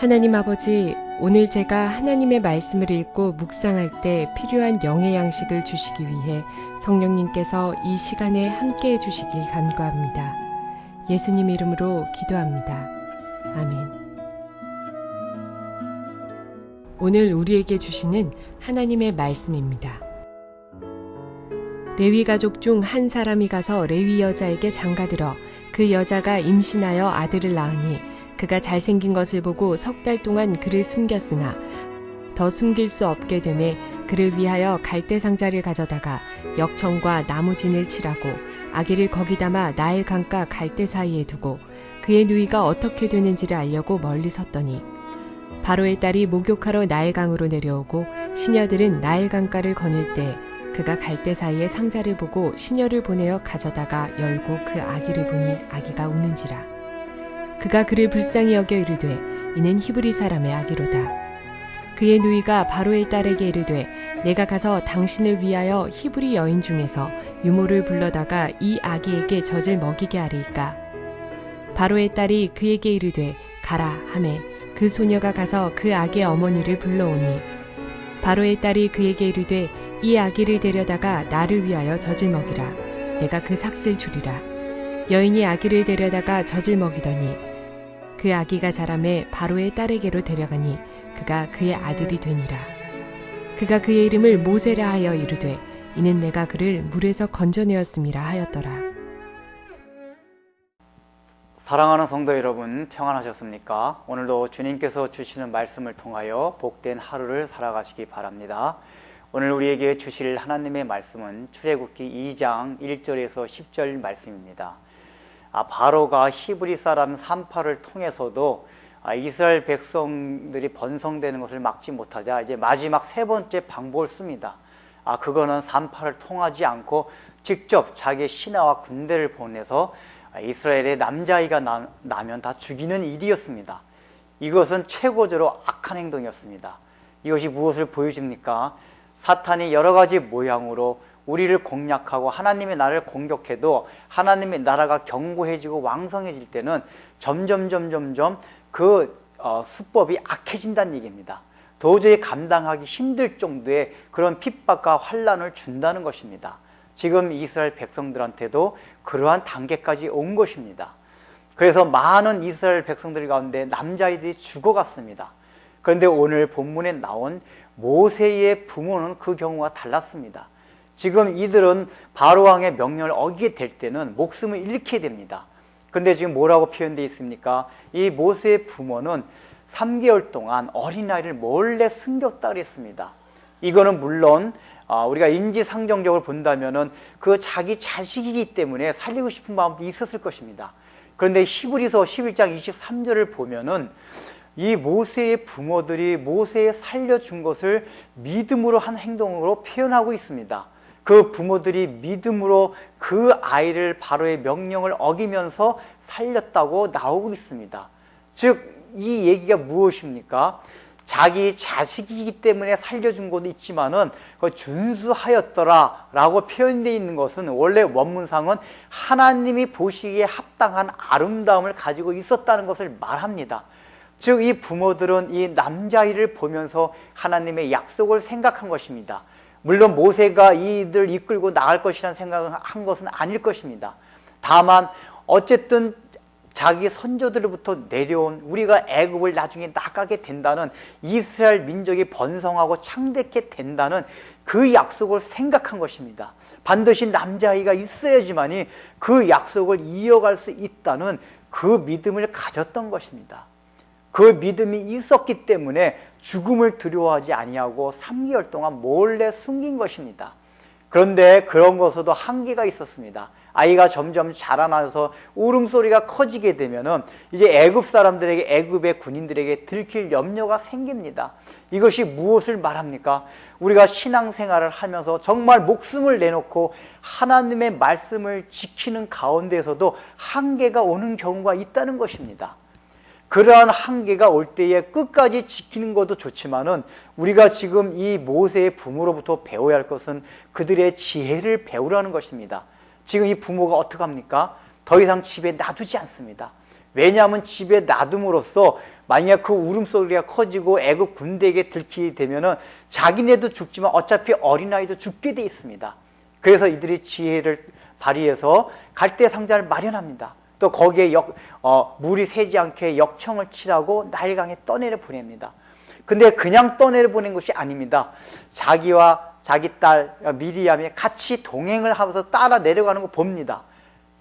하나님 아버지, 오늘 제가 하나님의 말씀을 읽고 묵상할 때 필요한 영의 양식을 주시기 위해 성령님께서 이 시간에 함께 해주시길 간구합니다. 예수님 이름으로 기도합니다. 아멘. 오늘 우리에게 주시는 하나님의 말씀입니다. 레위 가족 중 한 사람이 가서 레위 여자에게 장가들어 그 여자가 임신하여 아들을 낳으니 그가 잘생긴 것을 보고 석 달 동안 그를 숨겼으나 더 숨길 수 없게 되매 그를 위하여 갈대 상자를 가져다가 역청과 나무진을 칠하고 아기를 거기 담아 나일 강가 갈대 사이에 두고 그의 누이가 어떻게 되는지를 알려고 멀리 섰더니 바로의 딸이 목욕하러 나일 강으로 내려오고 시녀들은 나일 강가를 거닐 때 그가 갈대 사이에 상자를 보고 시녀를 보내어 가져다가 열고 그 아기를 보니 아기가 우는지라 그가 그를 불쌍히 여겨 이르되 이는 히브리 사람의 아기로다. 그의 누이가 바로의 딸에게 이르되 내가 가서 당신을 위하여 히브리 여인 중에서 유모를 불러다가 이 아기에게 젖을 먹이게 하리이까. 바로의 딸이 그에게 이르되 가라 하매 그 소녀가 가서 그 아기의 어머니를 불러오니 바로의 딸이 그에게 이르되 이 아기를 데려다가 나를 위하여 젖을 먹이라 내가 그 삭슬 주리라 여인이 아기를 데려다가 젖을 먹이더니 그 아기가 자라매 바로의 딸에게로 데려가니 그가 그의 아들이 되니라. 그가 그의 이름을 모세라 하여 이르되 이는 내가 그를 물에서 건져내었음이라 하였더라. 사랑하는 성도 여러분 평안하셨습니까? 오늘도 주님께서 주시는 말씀을 통하여 복된 하루를 살아가시기 바랍니다. 오늘 우리에게 주실 하나님의 말씀은 출애굽기 2장 1절에서 10절 말씀입니다. 아, 바로가 히브리 사람 산파를 통해서도 아, 이스라엘 백성들이 번성되는 것을 막지 못하자 이제 마지막 세 번째 방법을 씁니다. 아, 그거는 산파를 통하지 않고 직접 자기 신하와 군대를 보내서 이스라엘의 남자아이가 나, 나면 다 죽이는 일이었습니다. 이것은 최고적으로 악한 행동이었습니다. 이것이 무엇을 보여줍니까? 사탄이 여러 가지 모양으로 우리를 공략하고 하나님의 나라를 공격해도 하나님의 나라가 견고해지고 왕성해질 때는 점점 점점점 그 어, 수법이 악해진다는 얘기입니다. 도저히 감당하기 힘들 정도의 그런 핍박과 환란을 준다는 것입니다. 지금 이스라엘 백성들한테도 그러한 단계까지 온 것입니다. 그래서 많은 이스라엘 백성들 가운데 남자아이들이 죽어갔습니다. 그런데 오늘 본문에 나온 모세의 부모는 그 경우가 달랐습니다. 지금 이들은 바로왕의 명령을 어기게 될 때는 목숨을 잃게 됩니다. 근데 지금 뭐라고 표현되어 있습니까? 이 모세의 부모는 3개월 동안 어린아이를 몰래 숨겼다 그랬습니다. 이거는 물론 아, 우리가 인지상정적으로 본다면은 그 자기 자식이기 때문에 살리고 싶은 마음도 있었을 것입니다. 그런데 히브리서 11장 23절을 보면은 이 모세의 부모들이 모세에 살려준 것을 믿음으로 한 행동으로 표현하고 있습니다. 그 부모들이 믿음으로 그 아이를 바로의 명령을 어기면서 살렸다고 나오고 있습니다. 즉, 이 얘기가 무엇입니까? 자기 자식이기 때문에 살려준 것도 있지만은 그 준수하였더라 라고 표현되어 있는 것은 원래 원문상은 하나님이 보시기에 합당한 아름다움을 가지고 있었다는 것을 말합니다. 즉, 이 부모들은 이 남자아이를 보면서 하나님의 약속을 생각한 것입니다. 물론 모세가 이들 이끌고 나갈 것이라는 생각을 한 것은 아닐 것입니다. 다만 어쨌든 자기 선조들로부터 내려온 우리가 애굽을 나중에 나가게 된다는 이스라엘 민족이 번성하고 창대케 된다는 그 약속을 생각한 것입니다. 반드시 남자아이가 있어야지만이 그 약속을 이어갈 수 있다는 그 믿음을 가졌던 것입니다. 그 믿음이 있었기 때문에 죽음을 두려워하지 아니하고 3개월 동안 몰래 숨긴 것입니다. 그런데 그런 것에도 한계가 있었습니다. 아이가 점점 자라나서 울음소리가 커지게 되면은 이제 애굽 사람들에게 애굽의 군인들에게 들킬 염려가 생깁니다. 이것이 무엇을 말합니까? 우리가 신앙생활을 하면서 정말 목숨을 내놓고 하나님의 말씀을 지키는 가운데서도 한계가 오는 경우가 있다는 것입니다. 그러한 한계가 올 때에 끝까지 지키는 것도 좋지만은 우리가 지금 이 모세의 부모로부터 배워야 할 것은 그들의 지혜를 배우라는 것입니다. 지금 이 부모가 어떻게 합니까? 더 이상 집에 놔두지 않습니다. 왜냐하면 집에 놔둠으로써 만약 그 울음소리가 커지고 애굽 군대에게 들키게 되면은 자기네도 죽지만 어차피 어린아이도 죽게 돼 있습니다. 그래서 이들이 지혜를 발휘해서 갈대 상자를 마련합니다. 또 거기에 역, 어, 물이 새지 않게 역청을 칠하고 나일강에 떠내려 보냅니다. 근데 그냥 떠내려 보낸 것이 아닙니다. 자기와 자기 딸 미리암이 같이 동행을 하면서 따라 내려가는 거 봅니다.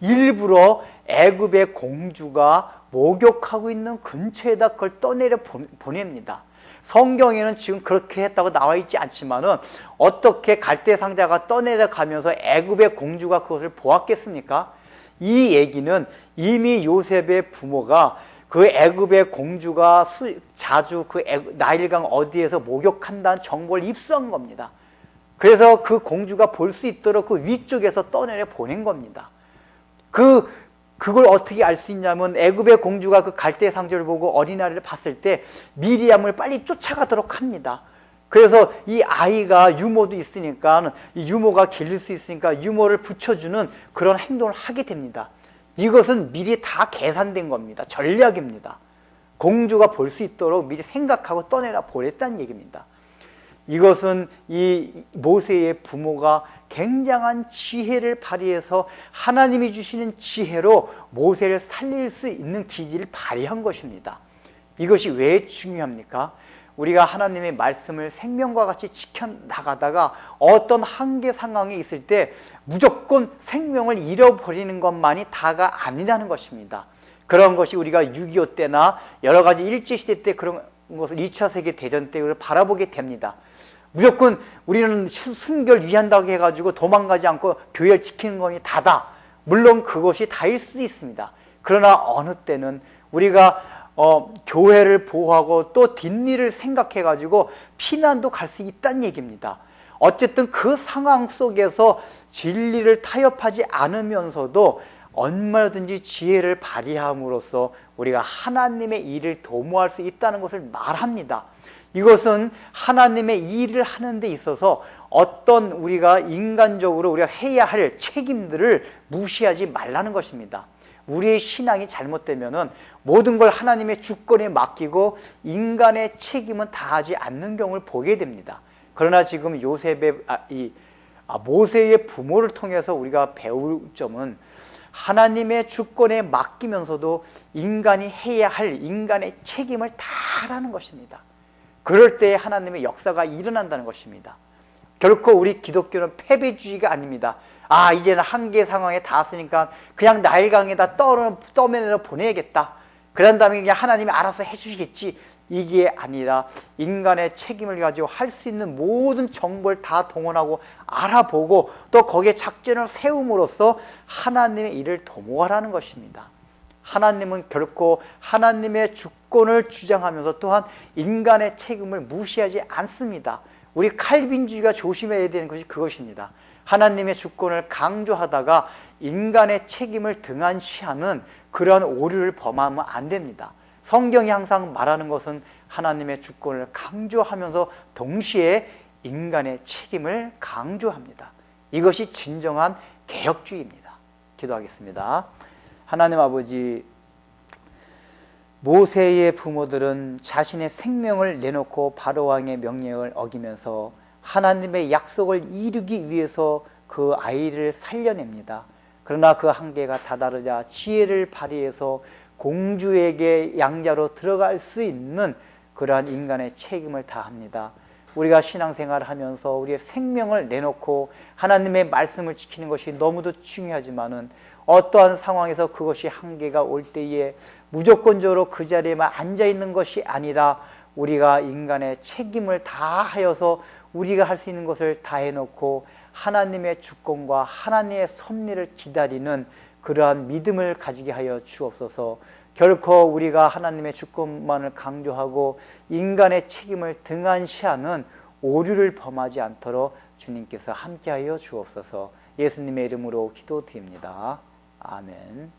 일부러 애굽의 공주가 목욕하고 있는 근처에다 그걸 떠내려 보냅니다. 성경에는 지금 그렇게 했다고 나와 있지 않지만은 어떻게 갈대 상자가 떠내려 가면서 애굽의 공주가 그것을 보았겠습니까? 이 얘기는 이미 요셉의 부모가 그 애굽의 공주가 수, 자주 그 애굽, 나일강 어디에서 목욕한다는 정보를 입수한 겁니다. 그래서 그 공주가 볼 수 있도록 그 위쪽에서 떠내려 보낸 겁니다. 그 그걸 어떻게 알 수 있냐면 애굽의 공주가 그 갈대 상자를 보고 어린아이를 봤을 때 미리암을 빨리 쫓아가도록 합니다. 그래서 이 아이가 유모도 있으니까 이 유모가 길릴 수 있으니까 유모를 붙여주는 그런 행동을 하게 됩니다. 이것은 미리 다 계산된 겁니다. 전략입니다. 공주가 볼 수 있도록 미리 생각하고 떠내라 보냈다는 얘기입니다. 이것은 이 모세의 부모가 굉장한 지혜를 발휘해서 하나님이 주시는 지혜로 모세를 살릴 수 있는 기질을 발휘한 것입니다. 이것이 왜 중요합니까? 우리가 하나님의 말씀을 생명과 같이 지켜나가다가 어떤 한계 상황에 있을 때 무조건 생명을 잃어버리는 것만이 다가 아니라는 것입니다. 그런 것이 우리가 6.25 때나 여러 가지 일제시대 때 그런 것을 2차 세계대전 때 바라보게 됩니다. 무조건 우리는 순결 위한다고 해가지고 도망가지 않고 교회를 지키는 것이 다다. 물론 그것이 다일 수도 있습니다. 그러나 어느 때는 우리가 어, 교회를 보호하고 또 뒷일을 생각해가지고 피난도 갈 수 있다는 얘기입니다. 어쨌든 그 상황 속에서 진리를 타협하지 않으면서도 얼마든지 지혜를 발휘함으로써 우리가 하나님의 일을 도모할 수 있다는 것을 말합니다. 이것은 하나님의 일을 하는 데 있어서 어떤 우리가 인간적으로 우리가 해야 할 책임들을 무시하지 말라는 것입니다. 우리의 신앙이 잘못되면은 모든 걸 하나님의 주권에 맡기고 인간의 책임은 다하지 않는 경우를 보게 됩니다. 그러나 지금 요셉의 아, 이 아, 모세의 부모를 통해서 우리가 배울 점은 하나님의 주권에 맡기면서도 인간이 해야 할 인간의 책임을 다하라는 것입니다. 그럴 때 하나님의 역사가 일어난다는 것입니다. 결코 우리 기독교는 패배주의가 아닙니다. 아 이제는 한계 상황에 닿았으니까 그냥 나일강에다 떠, 떠내려 보내야겠다. 그런 다음에 그냥 하나님이 알아서 해주시겠지. 이게 아니라 인간의 책임을 가지고 할 수 있는 모든 정보를 다 동원하고 알아보고 또 거기에 작전을 세움으로써 하나님의 일을 도모하라는 것입니다. 하나님은 결코 하나님의 주권을 주장하면서 또한 인간의 책임을 무시하지 않습니다. 우리 칼빈주의가 조심해야 되는 것이 그것입니다. 하나님의 주권을 강조하다가 인간의 책임을 등한시하는 그러한 오류를 범하면 안 됩니다. 성경이 항상 말하는 것은 하나님의 주권을 강조하면서 동시에 인간의 책임을 강조합니다. 이것이 진정한 개혁주의입니다. 기도하겠습니다. 하나님 아버지 모세의 부모들은 자신의 생명을 내놓고 바로왕의 명령을 어기면서 하나님의 약속을 이루기 위해서 그 아이를 살려냅니다. 그러나 그 한계가 다다르자 지혜를 발휘해서 공주에게 양자로 들어갈 수 있는 그러한 인간의 책임을 다합니다. 우리가 신앙생활을 하면서 우리의 생명을 내놓고 하나님의 말씀을 지키는 것이 너무도 중요하지만은 어떠한 상황에서 그것이 한계가 올 때에 무조건적으로 그 자리에만 앉아 있는 것이 아니라 우리가 인간의 책임을 다하여서 우리가 할 수 있는 것을 다 해놓고 하나님의 주권과 하나님의 섭리를 기다리는 그러한 믿음을 가지게 하여 주옵소서. 결코 우리가 하나님의 주권만을 강조하고 인간의 책임을 등한시하는 오류를 범하지 않도록 주님께서 함께하여 주옵소서. 예수님의 이름으로 기도드립니다. 아멘.